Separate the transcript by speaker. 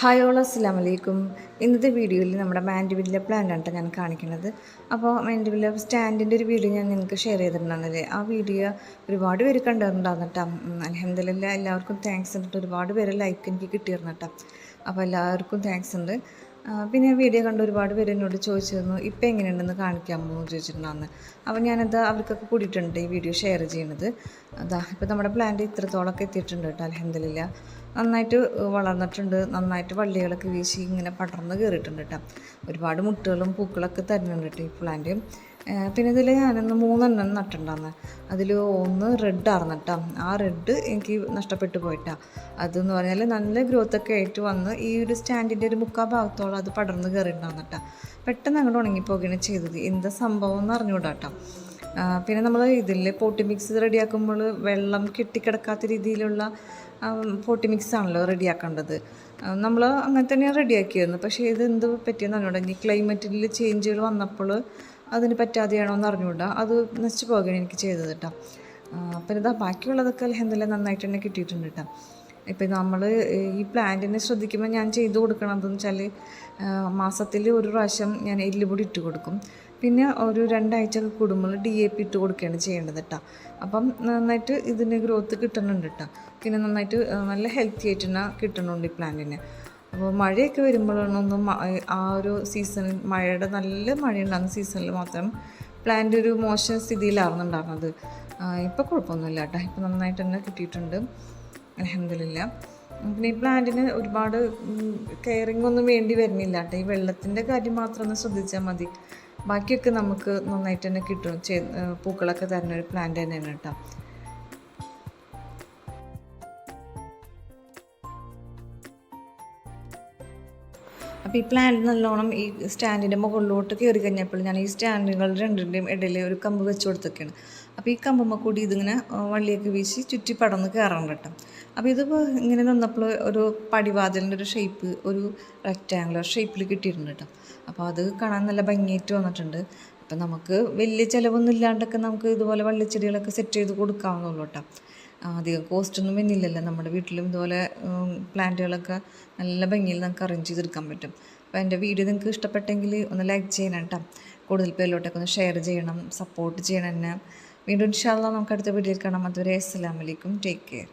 Speaker 1: Hi all അസ്സാം വലൈക്കും ഇന്നത്തെ വീഡിയോയിൽ നമ്മുടെ മാൻഡിവില്ല പ്ലാന്റ് ആണ് ഞാൻ കാണിക്കുന്നത്. അപ്പോൾ മാൻഡിവില്ല സ്റ്റാൻഡിന്റെ ഒരു വീഡിയോ ഞാൻ നിങ്ങൾക്ക് ഷെയർ ചെയ്തിട്ടുണ്ടായിരുന്നില്ലേ? ആ വീഡിയോ ഒരുപാട് പേര് കണ്ടിട്ടുണ്ടായിരുന്നു കേട്ടോ അലഹമില്ല എല്ലാവർക്കും താങ്ക്സ് ഉണ്ട് ഒരുപാട് പേര് ലൈക്ക് എനിക്ക് കിട്ടിയിരുന്നു കേട്ടോ അപ്പോൾ എല്ലാവർക്കും താങ്ക്സ് ഉണ്ട്. പിന്നെ വീഡിയോ കണ്ട് ഒരുപാട് പേര് എന്നോട് ചോദിച്ചിരുന്നു ഇപ്പം എങ്ങനെയുണ്ടെന്ന് കാണിക്കാമോ? എന്ന് ചോദിച്ചിട്ടുണ്ടായിരുന്നു അപ്പോൾ ഞാനത് അവർക്കൊക്കെ കൂടിയിട്ടുണ്ട് ഈ വീഡിയോ ഷെയർ ചെയ്യണത്. അതാ ഇപ്പോൾ നമ്മുടെ പ്ലാന്റ് ഇത്രത്തോളമൊക്കെ എത്തിയിട്ടുണ്ട് കേട്ടോ അലഹമില്ല നന്നായിട്ട് വളർന്നിട്ടുണ്ട്. നന്നായിട്ട് വള്ളികളൊക്കെ വീശി ഇങ്ങനെ പടർന്ന് കയറിയിട്ടുണ്ട് കേട്ടോ. ഒരുപാട് മുട്ടുകളും പൂക്കളൊക്കെ തരുന്നുണ്ട് കേട്ടോ ഈ പ്ലാന്റ് പിന്നെ ഇതിൽ ഞാനൊന്ന് മൂന്നെണ്ണം നട്ടിട്ടുണ്ടായിരുന്നു അതിൽ ഒന്ന് റെഡ് ആയിരുന്നു കേട്ടോ ആ റെഡ് എനിക്ക് നഷ്ടപ്പെട്ടു പോയിട്ടാ. അതെന്ന് പറഞ്ഞാൽ നല്ല ഗ്രോത്ത് ഒക്കെ ആയിട്ട് വന്ന് ഈ ഒരു സ്റ്റാൻഡിന്റെ ഒരു മുക്കാ ഭാഗത്തോളം അത് പടർന്ന് കയറിയിട്ടുണ്ടായിരുന്നു കേട്ടോ പെട്ടെന്ന് അങ്ങോട്ട് ഉണങ്ങിപ്പോകുകയാണ് ചെയ്തത്. എന്താ സംഭവം എന്ന് അറിഞ്ഞുകൂടാ കേട്ടോ പിന്നെ നമ്മൾ ഇതിൽ പോട്ടി മിക്സ് റെഡിയാക്കുമ്പോൾ വെള്ളം കെട്ടിക്കിടക്കാത്ത രീതിയിലുള്ള പോട്ടി മിക്സ് ആണല്ലോ റെഡിയാക്കേണ്ടത്. നമ്മൾ അങ്ങനെ തന്നെയാണ് റെഡിയാക്കിയിരുന്നു. പക്ഷേ ഇത് എന്ത് പറ്റിയെന്ന് അറിഞ്ഞൂടാ. ക്ലൈമറ്റിൽ ചേഞ്ചുകൾ വന്നപ്പോൾ അതിന് പറ്റാതെയാണോ എന്ന് അറിഞ്ഞുകൂടാ. അത് നശിച്ചു പോകുകയാണ് എനിക്ക് ചെയ്തത് കേട്ടോ അപ്പം ഇതാ ബാക്കിയുള്ളതൊക്കെ അലഹമില്ല നന്നായിട്ട് തന്നെ കിട്ടിയിട്ടുണ്ട് കേട്ടോ ഇപ്പം നമ്മൾ ഈ പ്ലാന്റിനെ ശ്രദ്ധിക്കുമ്പോൾ ഞാൻ ചെയ്തു കൊടുക്കണതെന്ന് വെച്ചാൽ മാസത്തിൽ ഒരു പ്രാവശ്യം ഞാൻ എല്ലുപൊടി ഇട്ട് കൊടുക്കും. പിന്നെ ഒരു രണ്ടാഴ്ച കൂടുമ്പോൾ ഡി എ പി ഇട്ട് കൊടുക്കുകയാണ് ചെയ്യേണ്ടത് കേട്ടോ അപ്പം നന്നായിട്ട് ഇതിന് ഗ്രോത്ത് കിട്ടുന്നുണ്ട് കേട്ടോ പിന്നെ നന്നായിട്ട് നല്ല ഹെൽത്തി ആയിട്ട് തന്നെ കിട്ടുന്നുണ്ട് ഈ പ്ലാന്റിന്. അപ്പോൾ മഴയൊക്കെ വരുമ്പോഴാണൊന്നും ആ ഒരു സീസണിൽ മഴയുടെ നല്ല മഴയുണ്ടാകുന്ന സീസണിൽ മാത്രം പ്ലാന്റ് ഒരു മോശം സ്ഥിതിയിലാവുന്നുണ്ടായിരുന്നത് ഇപ്പോൾ കുഴപ്പമൊന്നുമില്ല കേട്ടോ ഇപ്പം നന്നായിട്ട് തന്നെ കിട്ടിയിട്ടുണ്ട്. അലഹമില്ല പിന്നെ ഈ പ്ലാന്റിന് ഒരുപാട് കെയറിങ് ഒന്നും വേണ്ടി വരുന്നില്ല കേട്ടോ ഈ വെള്ളത്തിന്റെ കാര്യം മാത്രം ഒന്ന് ശ്രദ്ധിച്ചാൽ മതി. ബാക്കിയൊക്കെ നമുക്ക് നന്നായിട്ട് തന്നെ കിട്ടും. പൂക്കളൊക്കെ തരുന്ന ഒരു പ്ലാന്റ് തന്നെയാണ് കേട്ടോ അപ്പോൾ ഈ പ്ലാന്റ് നല്ലോണം ഈ സ്റ്റാൻഡിന്റെ മുകളിലോട്ട് കയറി കഴിഞ്ഞപ്പോൾ ഞാൻ ഈ സ്റ്റാൻഡുകൾ രണ്ടിന്റെയും ഇടയിൽ ഒരു കമ്പ് വെച്ച് കൊടുത്തൊക്കെയാണ്. അപ്പോൾ ഈ കമ്പുമ്മ കൂടി ഇതിങ്ങനെ വള്ളിയൊക്കെ വീശി ചുറ്റി പടന്ന് കയറണം കേട്ടോ. അപ്പോൾ ഇത് ഇങ്ങനെ നിന്നപ്പോൾ ഒരു പടിവാതിലിന്റെ ഒരു ഷേപ്പ് ഒരു റെക്റ്റാങ്കുലർ ഷേപ്പിൽ കിട്ടിയിട്ടുണ്ട് കേട്ടോ. അപ്പോൾ അത് കാണാൻ നല്ല ഭംഗിയായിട്ട് വന്നിട്ടുണ്ട്. അപ്പം നമുക്ക് വലിയ ചിലവൊന്നും ഇല്ലാണ്ടൊക്കെ നമുക്ക് ഇതുപോലെ വള്ളിച്ചെടികളൊക്കെ സെറ്റ് ചെയ്ത് കൊടുക്കാവുന്നുള്ളൂ കേട്ടോ. അധികം കോസ്റ്റൊന്നും വരുന്നില്ലല്ലോ നമ്മുടെ വീട്ടിലും ഇതുപോലെ പ്ലാന്റുകളൊക്കെ നല്ല ഭംഗിയിൽ നമുക്ക് അറേഞ്ച് ചെയ്തെടുക്കാൻ പറ്റും. അപ്പോൾ എന്റെ വീഡിയോ നിങ്ങൾക്ക് ഇഷ്ടപ്പെട്ടെങ്കിൽ ഒന്ന് ലൈക്ക് ചെയ്യണം കേട്ടോ കൂടുതൽ പേരിലോട്ടൊക്കെ ഒന്ന് ഷെയർ ചെയ്യണം സപ്പോർട്ട് ചെയ്യണം എന്നെ. വീണ്ടും ഇൻഷാല്ല നമുക്ക് അടുത്ത വീഡിയോയിൽ കാണാം. അതുവരെ അസ്സലാമലൈക്കും ടേക്ക് കെയർ